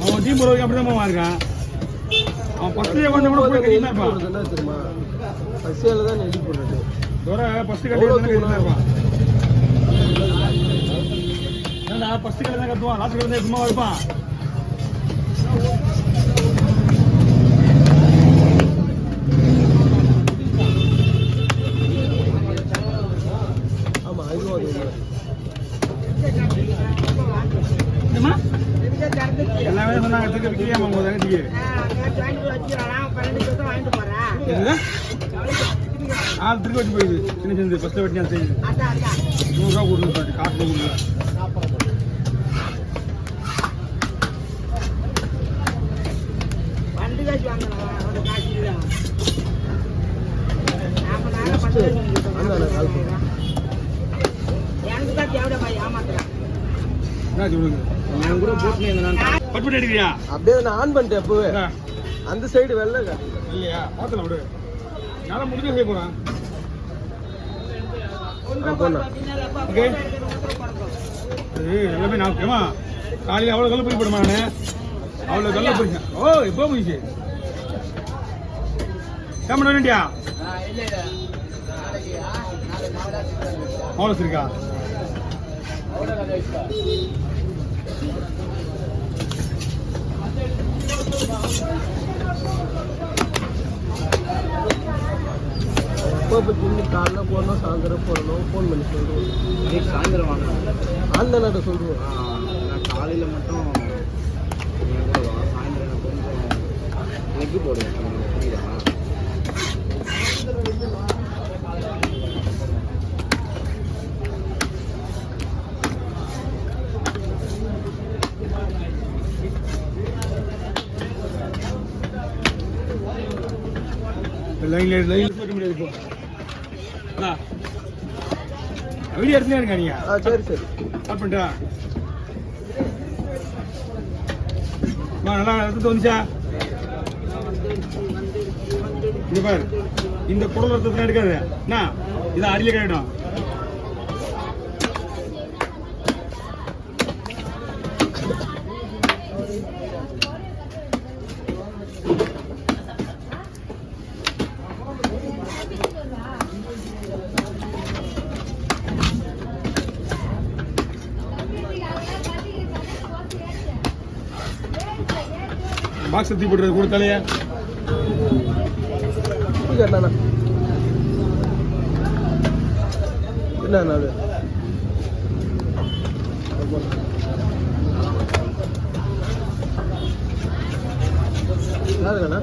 அவன் டீம் போடுறதுக்கு இருக்கான் அவன் ஃபஸ்ட்லேயே கொஞ்சம் கூட போய் கட்டினா என்ன தெரியுமா பசியால தான் நெடி போடுறது தோற கட்டி கட்டினா கட்டி தான் கட்டுவான் லாஸ்ட் கட்டி சும்மா இருப்பான் எல்லாமே சொன்னாங்க திருப்பி உங்க தங்கச்சிக்கு என்னது? ஆள் திருப்பி வச்சு போயிடுது. சின்ன சின்ன ஃபஸ்ட்டு வெட்டி நான் செய்யுது. நூறுரூவா கொடுங்க சார் காசு கொடுங்க என்ன சொல்லுங்க என் கூட போட்டுனே இருந்தா கட் பண்ணி எடுக்கிறியா அப்படியே நான் ஆன் பண்ணிட்டேன் என்ன? அந்த சைடு வெள்ளை இல்லையா? பார்த்துல விடு. நான் முடிஞ்சு செய்ய போறேன். ஓகே. எல்லாமே நான் ஏமா காலையில் அவ்வளோ கல்ல போய் போடுமா நான்? அவ்வளோ கல்ல போயிருக்கேன் ஓ இப்போ முடிஞ்சு கேமரா வேண்டியா அவ்வளோ இப்போ ஜிம்மு காலைல போடணும் சாயந்தரம் போடணும் ஃபோன் பண்ணி சொல்லுவோம் இன்னைக்கு சாயந்தரம் வாங்க. அந்த சொல்லுவோம் நான் காலையில் மட்டும் என் கூட சாயந்தரம் கொஞ்சம் லெக்கு போடுவேன் புரியுதா லைன்ல லைன்ல போயிட முடியாது அண்ணா, வீடியோ எடுத்துனே இருக்கா நீங்க. ஆ சரி சரி. ஸ்டார்ட் அம்மா, நல்லா ரத்தத்தை வந்துச்சா? இங்க பாரு இந்த குடல் ரத்தத்தை எடுக்காது. என்ன இது அடியில கிடைக்கும் பாக்ஸ் தூக்கி போட்டுறது கொடுத்தாலே? இது என்னண்ணா என்ன நாடு யாருங்கண்ணா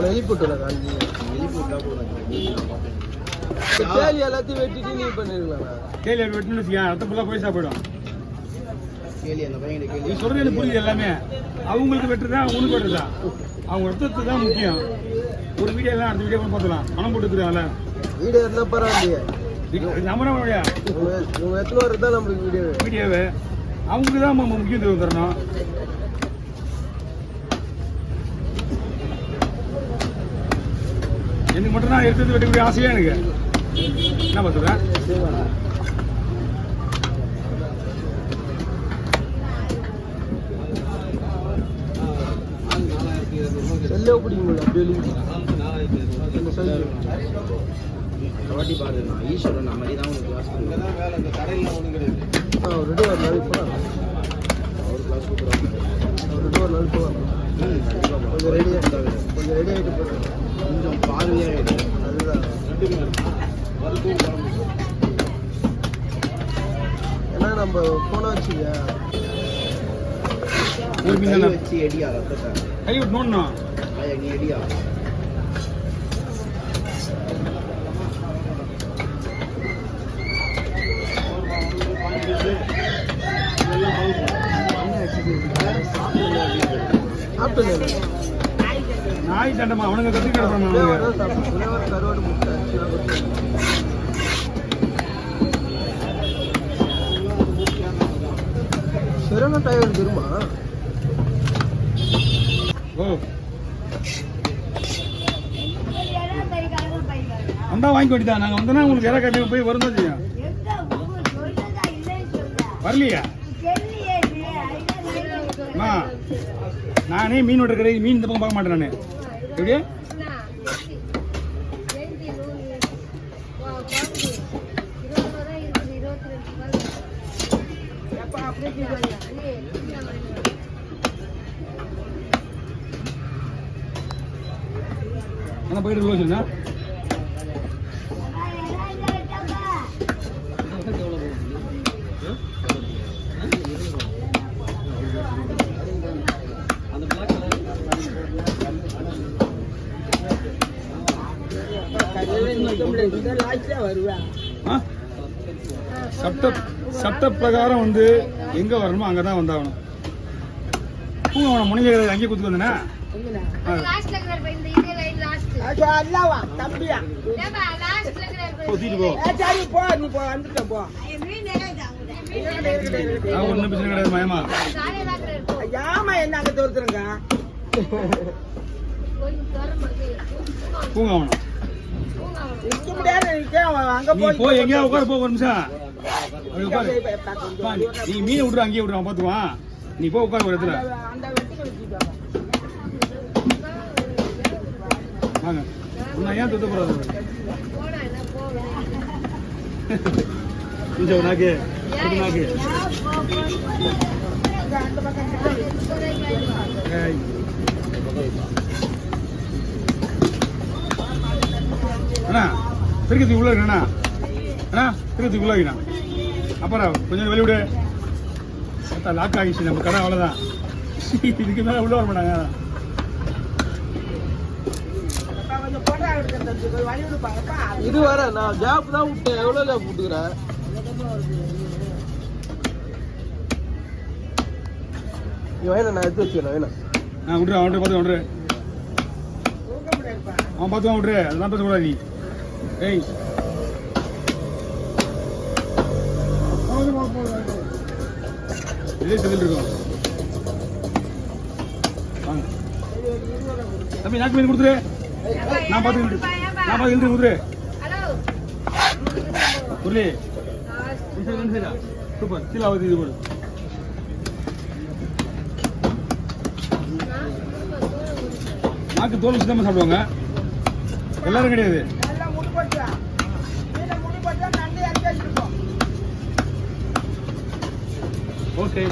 எழுப்பிட்டுல காஞ்சி வெளிப்பூட்டா போதும் கேலி எல்லாத்தையும் வெட்டிட்டு நீ பண்ணிருக்கலாம் கேள்வி வெட்டுன்னு வச்சுக்கேன் ரத்தம் ஃபுல்லாக போய் சாப்பிடும் கேள்வி அந்த பையன் நீ கேள்வி சொல்றது எனக்கு புரியுது எல்லாமே. அவங்களுக்கு வெட்டுறதா உனக்கு வெட்டுறதா? அவங்க ரத்தத்துக்கு தான் முக்கியம். ஒரு வீடியோ எல்லாம் அடுத்த வீடியோ கூட பார்த்துலாம் பணம் போட்டு இருக்கிறாங்கல்ல வீடியோ இருந்தால் பரவாயில்லையே. நம்ம எத்தனை வருது தான் நம்மளுக்கு வீடியோ வீடியோவை. அவங்களுக்கு தான் நம்ம முக்கியத்துவம் தரணும். எனக்கு மட்டும் தான் எடுத்து வெட்டக்கூடிய ஆசையா எனக்கு? என்ன பார்த்துறேன் செல்லே பிடிக்குங்களா கபடி பாரு நான் ஈஸ்வரன் நான் மாதிரி தான் உனக்கு கிளாஸ் கொடுக்குறேன். ஆ ஒரு ரெண்டு ஒரு நாளைக்கு போகலாம் அவர் கிளாஸ் கொடுக்குறாங்க ஒரு ரெண்டு ஒரு நாளைக்கு போகலாம் ம் கண்டிப்பாக கொஞ்சம் ரெடி கொஞ்சம் ரெடி ஆகிட்டு போகிறேன் கொஞ்சம் பார்வையாக இருக்கு அதுதான் ஏன்னா நம்ம போன வச்சுக்க ஒரு மீன் கை தானே. வச்சு எடியா கை விட்டு ஐயா நீ எடியா சாப்பிட்டது நாய் சண்டமா? அவனுங்க கத்தி கிடப்பாங்க சரியான டயர் தெரியுமா? ஓ. வந்தா வாங்கி வேண்டியதான் நாங்க வந்தோம்னா உங்களுக்கு இற கட்டி போய் வரும் தான் செய்யும் வரலையா நானே மீன் வெட்டுற கடை மீன் இந்த பக்கம் பார்க்க மாட்டேன் நான். எப்படியா என்ன போயிட்டு சொன்னா வச்சிருந்தா ஆ? சட்ட சட்ட பிரகாரம் வந்து எங்க வரணுமோ அங்கதான் வந்தாகணும். பூங்க அவனை முனிங்க அங்கேயே குத்துக்கு வந்தேனா? தூக்கிட்டு போ. நான் ஒன்றும் பிரச்சனை கிடையாது மயமா பூங்க அவனை நீ போய் எங்கேயா உட்கார போ ஒரு நிமிஷம். நீ மீன் விட்ரு அங்கேயே விடுறான் பாத்துவான் நீ போ உட்கார ஒரு இடத்துல. வாங்க. நான் ஏன் துத்த போறாது கொஞ்சம் ஒரு நாக்கு ஒரு நாக்கு. ஏய். அண்ணா திருக்கத்துக்கு உள்ள இருக்கா அண்ணா. திருக்கத்துக்கு உள்ள இருக்கா அப்புறம் கொஞ்சம் வெளிய விடு. பார்த்தா லாக் ஆகிடுச்சு நம்ம கடை அவ்வளோதான் இதுக்கு மேலே உள்ள வர மாட்டாங்க. இது வர நான் ஜாப் தான் விட்டேன். எவ்வளோ ஜாப் விட்டுக்கிறேன் வேணா நான் எடுத்து வச்சுக்கிறேன் வேணா நான் விட்ரு அவன்கிட்ட பார்த்து விட்ரு அவன் பார்த்து விட்ரு அதெல்லாம் பேசக்கூடாது நீ. ஏய். இதே செஞ்சுட்டு இருக்கோம். வாங்க. தம்பி நாக்கு மீன் கொடுத்துரு. நான் பார்த்து நான் பார்த்து இருந்து கொடுத்துரு. புரியலே சூப்பர். கீழே ஆகுது இது போடு. நாக்கு தோல் வச்சு தான் சாப்பிடுவாங்க. எல்லாரும் கிடையாது. ஓகே.